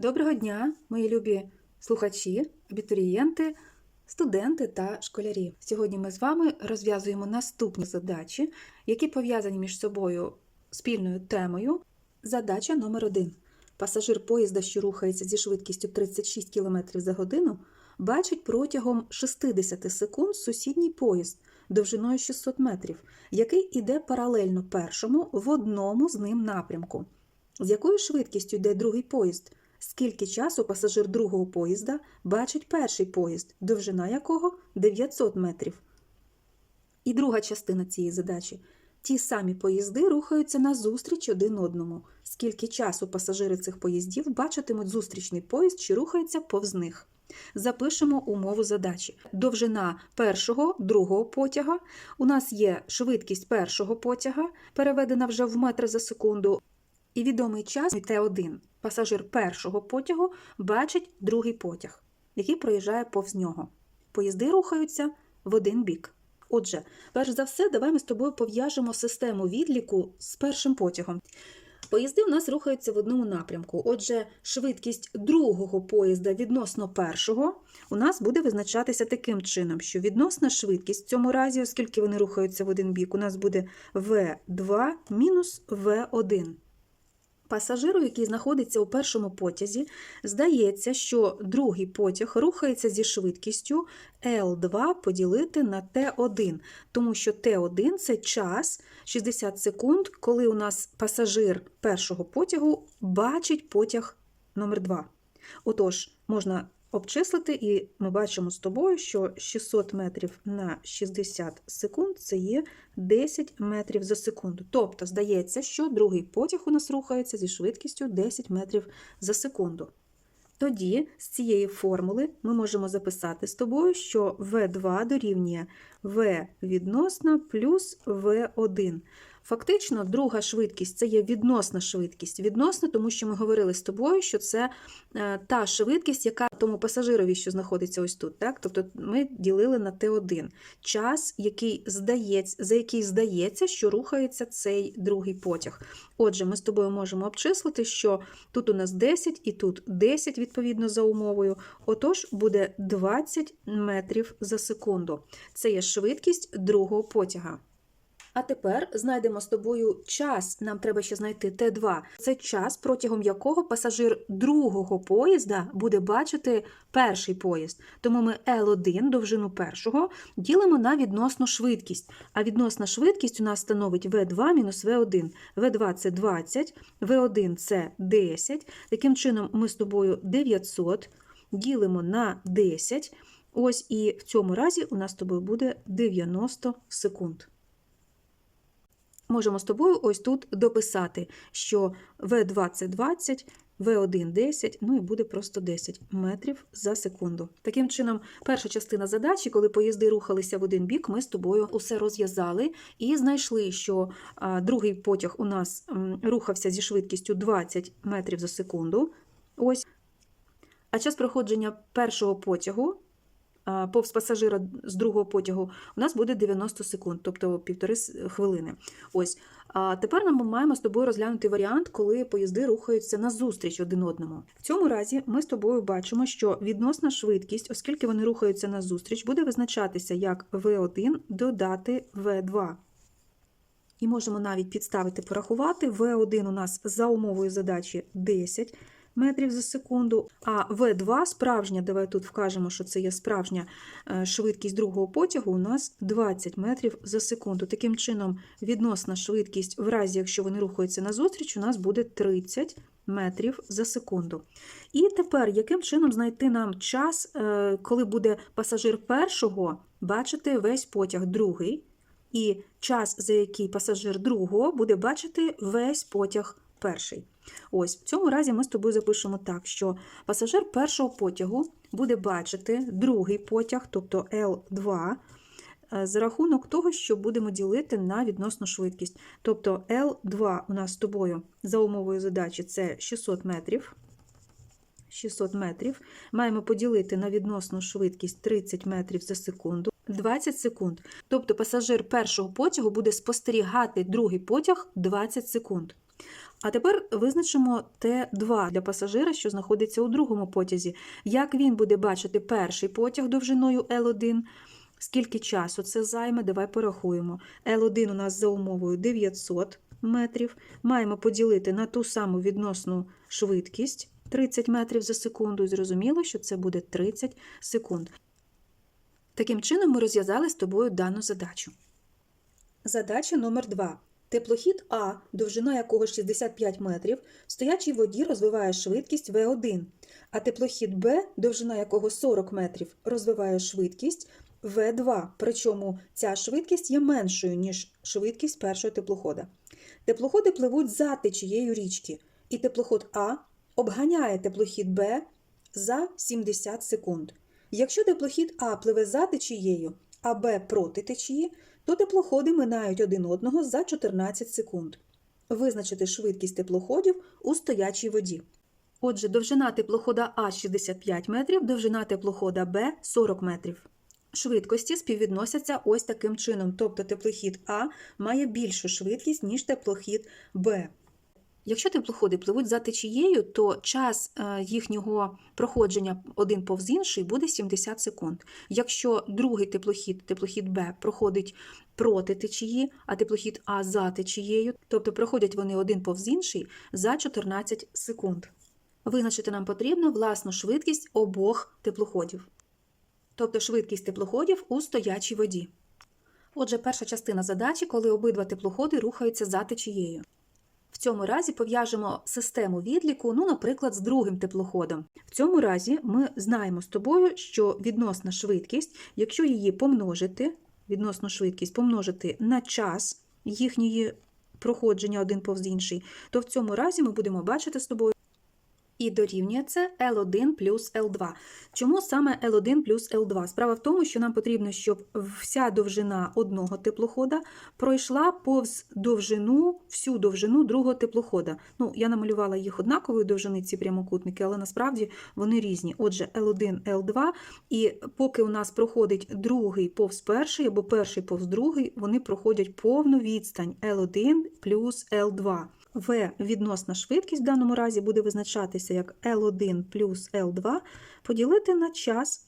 Доброго дня, мої любі слухачі, абітурієнти, студенти та школярі. Сьогодні ми з вами розв'язуємо наступні задачі, які пов'язані між собою спільною темою. Задача номер 1 Пасажир поїзда, що рухається зі швидкістю 36 км за годину, бачить протягом 60 секунд сусідній поїзд довжиною 600 метрів, який іде паралельно першому в одному з ним напрямку. З якою швидкістю йде другий поїзд? Скільки часу пасажир другого поїзда бачить перший поїзд, довжина якого 900 метрів? І друга частина цієї задачі. Ті самі поїзди рухаються назустріч один одному. Скільки часу пасажири цих поїздів бачитимуть зустрічний поїзд чи рухається повз них? Запишемо умову задачі. Довжина першого, другого потяга. У нас є швидкість першого потяга, переведена вже в метри за секунду. І відомий час Т1. Пасажир першого потягу бачить другий потяг, який проїжджає повз нього. Поїзди рухаються в один бік. Отже, перш за все, давай ми з тобою пов'яжемо систему відліку з першим потягом. Поїзди у нас рухаються в одному напрямку. Отже, швидкість другого поїзда відносно першого у нас буде визначатися таким чином, що відносна швидкість в цьому разі, оскільки вони рухаються в один бік, у нас буде В2 мінус В1. Пасажиру, який знаходиться у першому потязі, здається, що другий потяг рухається зі швидкістю L2 поділити на T1, тому що T1 це час 60 секунд, коли у нас пасажир першого потягу бачить потяг номер 2. Отож, можна обчислити, і ми бачимо з тобою, що 600 метрів на 60 секунд це є 10 метрів за секунду. Тобто, здається, що другий потяг у нас рухається зі швидкістю 10 метрів за секунду. Тоді з цієї формули ми можемо записати з тобою, що В2 дорівнює В відносна плюс В1. Фактично, друга швидкість це є відносна швидкість. Відносна, тому що ми говорили з тобою, що це е, та швидкість, яка тому пасажирові, що знаходиться ось тут. Так? Тобто ми ділили на Т1 час, який здається, за який здається, що рухається цей другий потяг. Отже, ми з тобою можемо обчислити, що тут у нас 10 і тут 10, відповідно за умовою. Отож, буде 20 метрів за секунду. Це є швидкість другого потяга. А тепер знайдемо з тобою час. Нам треба ще знайти Т2. Це час, протягом якого пасажир другого поїзда буде бачити перший поїзд. Тому ми L1, довжину першого, ділимо на відносну швидкість. А відносна швидкість у нас становить V2 мінус V1. V2 це 20, V1 це 10. Таким чином, ми з тобою 900 ділимо на 10. Ось і в цьому разі у нас з тобою буде 90 секунд можемо з тобою ось тут дописати, що В2 це 20, В1 10, ну і буде просто 10 метрів за секунду. Таким чином, перша частина задачі, коли поїзди рухалися в один бік, ми з тобою усе розв'язали і знайшли, що другий потяг у нас рухався зі швидкістю 20 метрів за секунду. Ось. А час проходження першого потягу повз пасажира з другого потягу, у нас буде 90 секунд, тобто півтори хвилини. Ось. А тепер ми маємо з тобою розглянути варіант, коли поїзди рухаються назустріч один одному. В цьому разі ми з тобою бачимо, що відносна швидкість, оскільки вони рухаються назустріч, буде визначатися як V1 додати V2. І можемо навіть підставити порахувати. V1 у нас за умовою задачі 10 метрів за секунду. А В2 справжня, давай тут вкажемо, що це є справжня е, швидкість другого потягу, у нас 20 метрів за секунду. Таким чином, відносна швидкість, в разі, якщо вони рухаються назустріч, у нас буде 30 метрів за секунду. І тепер, яким чином знайти нам час, е, коли буде пасажир першого бачити весь потяг другий, і час, за який пасажир другого буде бачити весь потяг перший. Ось в цьому разі ми з тобою запишемо так, що пасажир першого потягу буде бачити другий потяг, тобто L2, е, за рахунок того, що будемо ділити на відносну швидкість. Тобто L2 у нас з тобою за умовою задачі це 600 метрів. 600 метрів. Маємо поділити на відносну швидкість 30 метрів за секунду. 20 секунд. Тобто пасажир першого потягу буде спостерігати другий потяг 20 секунд. А тепер визначимо Т2 для пасажира, що знаходиться у другому потязі. Як він буде бачити перший потяг довжиною L1? Скільки часу це займе? Давай порахуємо. L1 у нас за умовою 900 метрів. Маємо поділити на ту саму відносну швидкість 30 метрів за секунду. І зрозуміло, що це буде 30 секунд. Таким чином, ми розв'язали з тобою дану задачу. Задача номер 2. Теплохід А, довжина якого 65 метрів, в стоячій воді розвиває швидкість В1, а теплохід Б, довжина якого 40 метрів, розвиває швидкість В2, причому ця швидкість є меншою, ніж швидкість першого теплохода. Теплоходи пливуть за течією річки, і теплоход А обганяє теплохід Б за 70 секунд. Якщо теплохід А пливе за течією, а Б проти течії, то теплоходи минають один одного за 14 секунд. Визначити швидкість теплоходів у стоячій воді. Отже, довжина теплохода А 65 метрів, довжина теплохода Б 40 метрів. Швидкості співвідносяться ось таким чином, тобто теплохід А має більшу швидкість, ніж теплохід Б. Якщо теплоходи пливуть за течією, то час е, їхнього проходження один повз інший буде 70 секунд. Якщо другий теплохід, теплохід Б, проходить проти течії, а теплохід А за течією, тобто проходять вони один повз інший за 14 секунд. Визначити нам потрібно власну швидкість обох теплоходів, тобто швидкість теплоходів у стоячій воді. Отже, перша частина задачі, коли обидва теплоходи рухаються за течією. В цьому разі пов'яжемо систему відліку, ну, наприклад, з другим теплоходом. В цьому разі ми знаємо з тобою, що відносна швидкість, якщо її помножити, відносну швидкість помножити на час їхньої проходження один повз інший, то в цьому разі ми будемо бачити з тобою. І дорівнює це L1 плюс L2. Чому саме L1 плюс L2? Справа в тому, що нам потрібно, щоб вся довжина одного теплохода пройшла повз довжину, всю довжину другого теплохода. Ну, я намалювала їх однакової довжини, ці прямокутники, але насправді вони різні. Отже, L1, L2, і поки у нас проходить другий повз перший або перший повз другий, вони проходять повну відстань L1 плюс L2. В відносна швидкість в даному разі буде визначатися як L1 плюс L2 поділити на час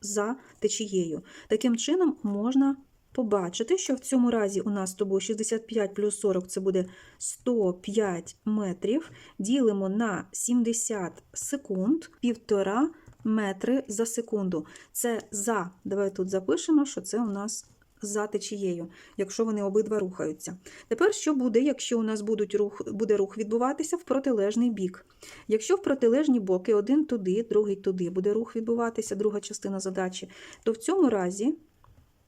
за течією. Таким чином можна побачити, що в цьому разі у нас з тобою 65 плюс 40 це буде 105 метрів. Ділимо на 70 секунд, півтора метри за секунду. Це за, давай тут запишемо, що це у нас за течією, якщо вони обидва рухаються. Тепер що буде, якщо у нас будуть рух, буде рух відбуватися в протилежний бік? Якщо в протилежні боки один туди, другий туди буде рух відбуватися, друга частина задачі, то в цьому разі,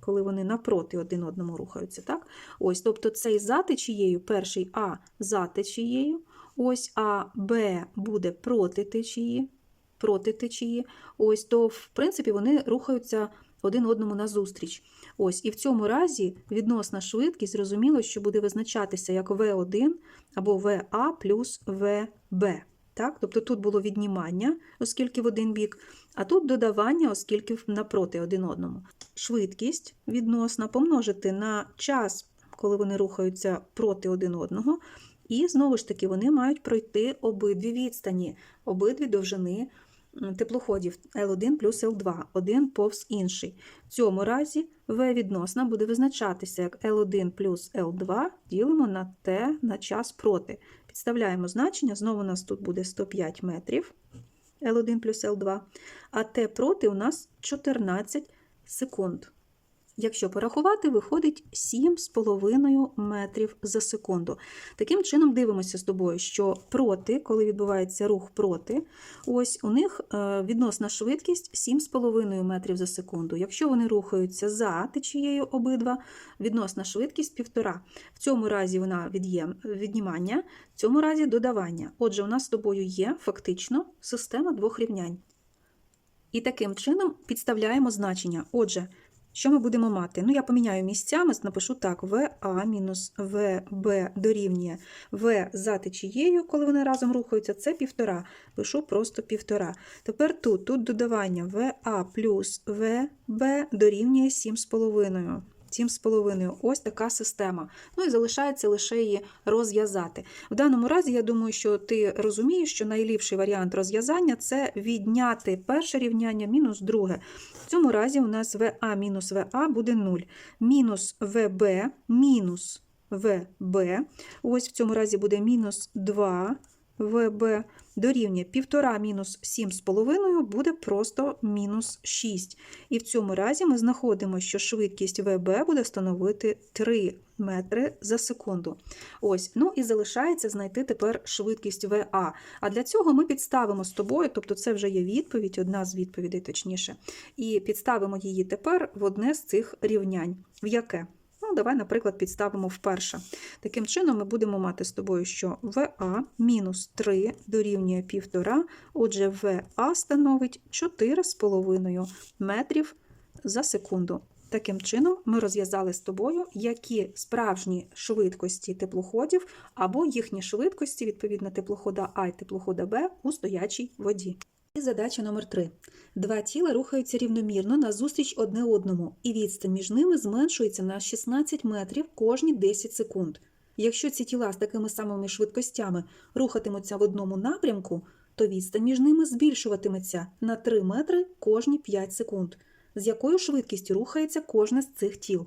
коли вони напроти один одному рухаються, так? Ось, тобто цей за течією, перший А за течією, ось А, Б буде проти течії, проти течії, ось, то, в принципі, вони рухаються один одному назустріч. Ось, і в цьому разі відносна швидкість, зрозуміло, що буде визначатися як V1 або VA плюс VB. Так? Тобто тут було віднімання, оскільки в один бік, а тут додавання, оскільки напроти один одному. Швидкість відносна помножити на час, коли вони рухаються проти один одного, і знову ж таки вони мають пройти обидві відстані, обидві довжини теплоходів L1 плюс L2, один повз інший. В цьому разі V відносна буде визначатися як L1 плюс L2 ділимо на T на час проти. Підставляємо значення, знову у нас тут буде 105 метрів L1 плюс L2, а T проти у нас 14 секунд. Якщо порахувати, виходить 7,5 метрів за секунду. Таким чином, дивимося з тобою, що проти, коли відбувається рух проти, ось у них е, відносна швидкість 7,5 метрів за секунду. Якщо вони рухаються за течією обидва, відносна швидкість 1,5. В цьому разі вона від'єм, віднімання, в цьому разі додавання. Отже, у нас з тобою є фактично система двох рівнянь. І таким чином підставляємо значення. Отже, що ми будемо мати? Ну, я поміняю місцями, напишу так: ВА мінус ВБ дорівнює В за течією, коли вони разом рухаються, це півтора. Пишу просто півтора. Тепер тут, тут додавання ВА плюс ВБ дорівнює 7,5. 7,5. Ось така система. Ну і залишається лише її розв'язати. В даному разі, я думаю, що ти розумієш, що найліпший варіант розв'язання це відняти перше рівняння мінус друге. В цьому разі у нас ВА мінус ВА буде 0. Мінус ВБ мінус ВБ. Ось в цьому разі буде мінус 2 ВБ дорівнює 1,5 мінус 7,5 буде просто мінус 6. І в цьому разі ми знаходимо, що швидкість ВБ буде становити 3 метри за секунду. Ось, ну і залишається знайти тепер швидкість ВА. А для цього ми підставимо з тобою, тобто це вже є відповідь, одна з відповідей точніше. І підставимо її тепер в одне з цих рівнянь. В яке? Давай, наприклад, підставимо вперше. Таким чином, ми будемо мати з тобою, що ВА мінус 3 дорівнює 1,5, отже, ВА становить 4,5 метрів за секунду. Таким чином, ми розв'язали з тобою, які справжні швидкості теплоходів або їхні швидкості, відповідно, теплохода А і теплохода Б у стоячій воді. І задача номер 3. Два тіла рухаються рівномірно назустріч одне одному, і відстань між ними зменшується на 16 метрів кожні 10 секунд. Якщо ці тіла з такими самими швидкостями рухатимуться в одному напрямку, то відстань між ними збільшуватиметься на 3 метри кожні 5 секунд. З якою швидкістю рухається кожне з цих тіл?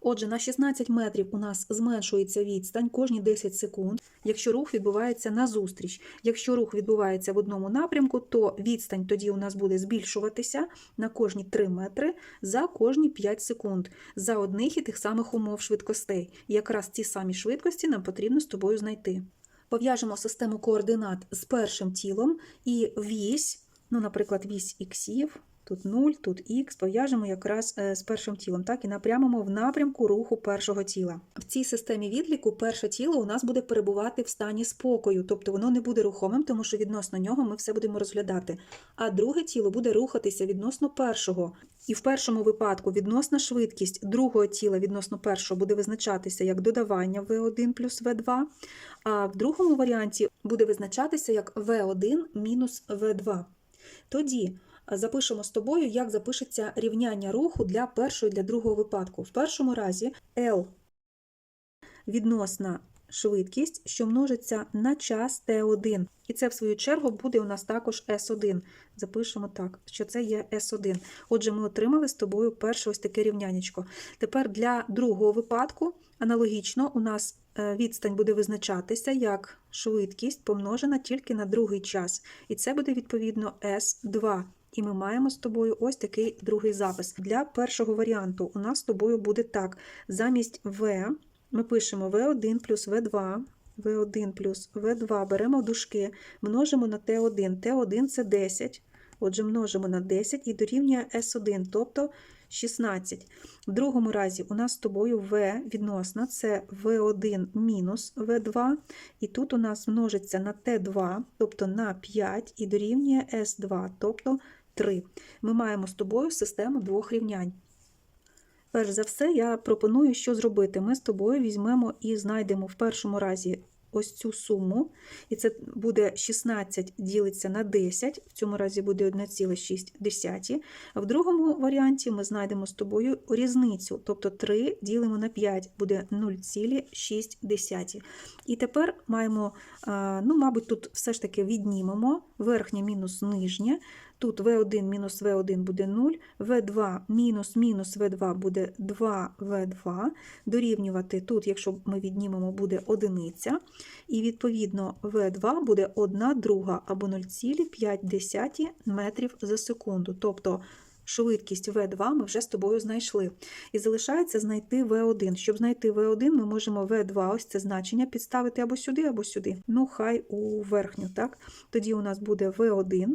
Отже, на 16 метрів у нас зменшується відстань кожні 10 секунд, якщо рух відбувається назустріч. Якщо рух відбувається в одному напрямку, то відстань тоді у нас буде збільшуватися на кожні 3 метри за кожні 5 секунд за одних і тих самих умов швидкостей. І якраз ці самі швидкості нам потрібно з тобою знайти. Пов'яжемо систему координат з першим тілом і вісь, ну, наприклад, вісь іксів. Тут 0, тут х, пов'яжемо якраз е, з першим тілом, так, і напрямимо в напрямку руху першого тіла. В цій системі відліку перше тіло у нас буде перебувати в стані спокою, тобто воно не буде рухомим, тому що відносно нього ми все будемо розглядати. А друге тіло буде рухатися відносно першого. І в першому випадку відносна швидкість другого тіла відносно першого буде визначатися як додавання V1 плюс V2, а в другому варіанті буде визначатися як V1 мінус V2. Тоді запишемо з тобою, як запишеться рівняння руху для першого і для другого випадку. В першому разі L відносна швидкість, що множиться на час T1. І це, в свою чергу, буде у нас також S1. Запишемо так, що це є S1. Отже, ми отримали з тобою перше ось таке рівнянечко. Тепер для другого випадку аналогічно у нас е, відстань буде визначатися як швидкість помножена тільки на другий час. І це буде відповідно S2. І ми маємо з тобою ось такий другий запис. Для першого варіанту у нас з тобою буде так: замість V ми пишемо V1 плюс V2, V1 плюс V2 беремо в дужки, множимо на T1. T1 це 10. Отже, множимо на 10 і дорівнює S1, тобто 16. В другому разі у нас з тобою V відносна, це V1 мінус V2, і тут у нас множиться на T2, тобто на 5, і дорівнює S2, тобто 3. Ми маємо з тобою систему двох рівнянь. Перш за все, я пропоную, що зробити. Ми з тобою візьмемо і знайдемо в першому разі ось цю суму, і це буде 16 ділиться на 10, в цьому разі буде 1,6. А в другому варіанті ми знайдемо з тобою різницю, тобто 3 ділимо на 5, буде 0,6. І тепер маємо, ну, мабуть, тут все ж таки віднімемо верхнє мінус нижнє. Тут V1 мінус V1 буде 0, V2 мінус мінус V2 буде 2V2. Дорівнювати тут, якщо ми віднімемо, буде одиниця. І відповідно V2 буде 1 друга або 0,5 метрів за секунду. Тобто швидкість V2 ми вже з тобою знайшли. І залишається знайти V1. Щоб знайти V1, ми можемо V2, ось це значення, підставити або сюди, або сюди. Ну, хай у верхню. так? Тоді у нас буде V1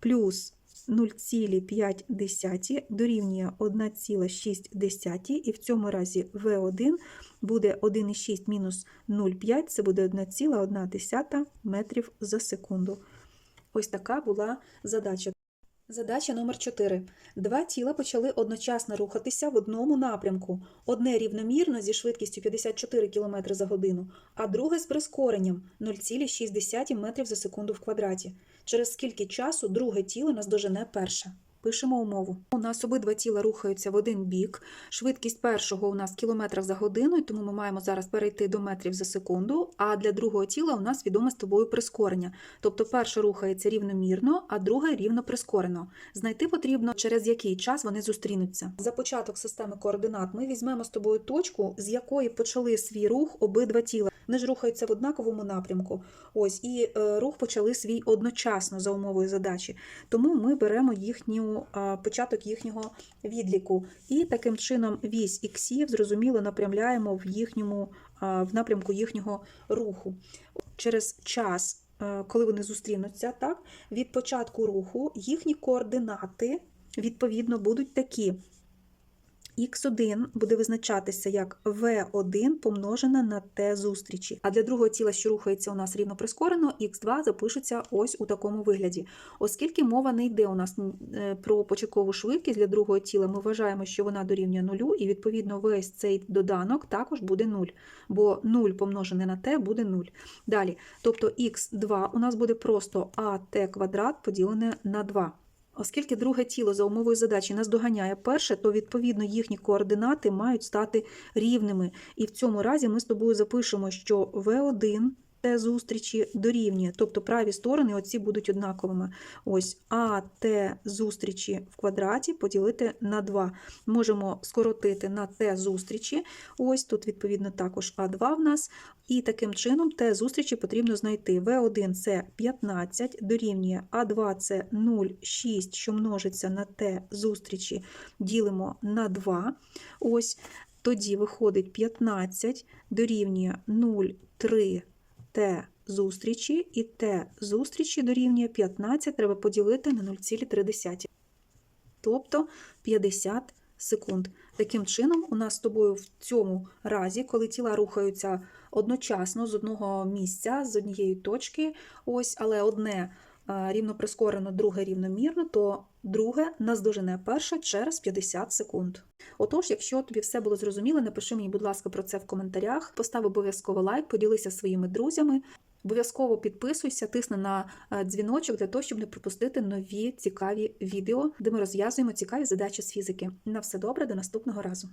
плюс 0,5 дорівнює 1,6, і в цьому разі V1 буде 1,6 мінус 0,5, це буде 1,1 метрів за секунду. Ось така була задача. Задача номер 4. Два тіла почали одночасно рухатися в одному напрямку. Одне рівномірно зі швидкістю 54 км за годину, а друге з прискоренням 0,6 метрів за секунду в квадраті. Через скільки часу друге тіло наздожене перше? Пишемо умову. У нас обидва тіла рухаються в один бік. Швидкість першого у нас в кілометрах за годину, тому ми маємо зараз перейти до метрів за секунду. А для другого тіла у нас відоме з тобою прискорення. Тобто перше рухається рівномірно, а друге рівно прискорено. Знайти потрібно, через який час вони зустрінуться. За початок системи координат ми візьмемо з тобою точку, з якої почали свій рух обидва тіла. Вони ж рухаються в однаковому напрямку. Ось і е, рух почали свій одночасно за умовою задачі. Тому ми беремо їхню початок їхнього відліку. І таким чином вісь іксів зрозуміло напрямляємо в їхньому в напрямку їхнього руху. Через час, е, коли вони зустрінуться, так від початку руху їхні координати відповідно будуть такі. Х1 буде визначатися як V1 помножена на Т зустрічі. А для другого тіла, що рухається у нас рівно прискорено, Х2 запишеться ось у такому вигляді. Оскільки мова не йде у нас е, про початкову швидкість для другого тіла, ми вважаємо, що вона дорівнює нулю, і відповідно весь цей доданок також буде 0, бо 0 помножене на t буде 0. Далі, тобто х2 у нас буде просто ат квадрат поділене на 2. Оскільки друге тіло за умовою задачі наздоганяє перше, то відповідно їхні координати мають стати рівними. І в цьому разі ми з тобою запишемо, що V1 Т зустрічі дорівнює, тобто праві сторони оці будуть однаковими. Ось А Т зустрічі в квадраті поділити на 2. Можемо скоротити на Т зустрічі. Ось тут, відповідно, також А2 в нас. І таким чином Т зустрічі потрібно знайти. В1 це 15, дорівнює А2 це 0,6, що множиться на Т зустрічі, ділимо на 2. Ось тоді виходить 15 дорівнює 0,3 Т зустрічі, і Т зустрічі дорівнює 15 треба поділити на 0,3. Тобто 50 секунд. Таким чином, у нас з тобою в цьому разі, коли тіла рухаються одночасно з одного місця, з однієї точки, ось, але одне рівно прискорено, друге рівномірно, то друге наздожене перше через 50 секунд. Отож, якщо тобі все було зрозуміло, напиши мені, будь ласка, про це в коментарях. Постав обов'язково лайк, поділися своїми друзями. Обов'язково підписуйся, тисни на е, дзвіночок для того, щоб не пропустити нові цікаві відео, де ми розв'язуємо цікаві задачі з фізики. На все добре, до наступного разу.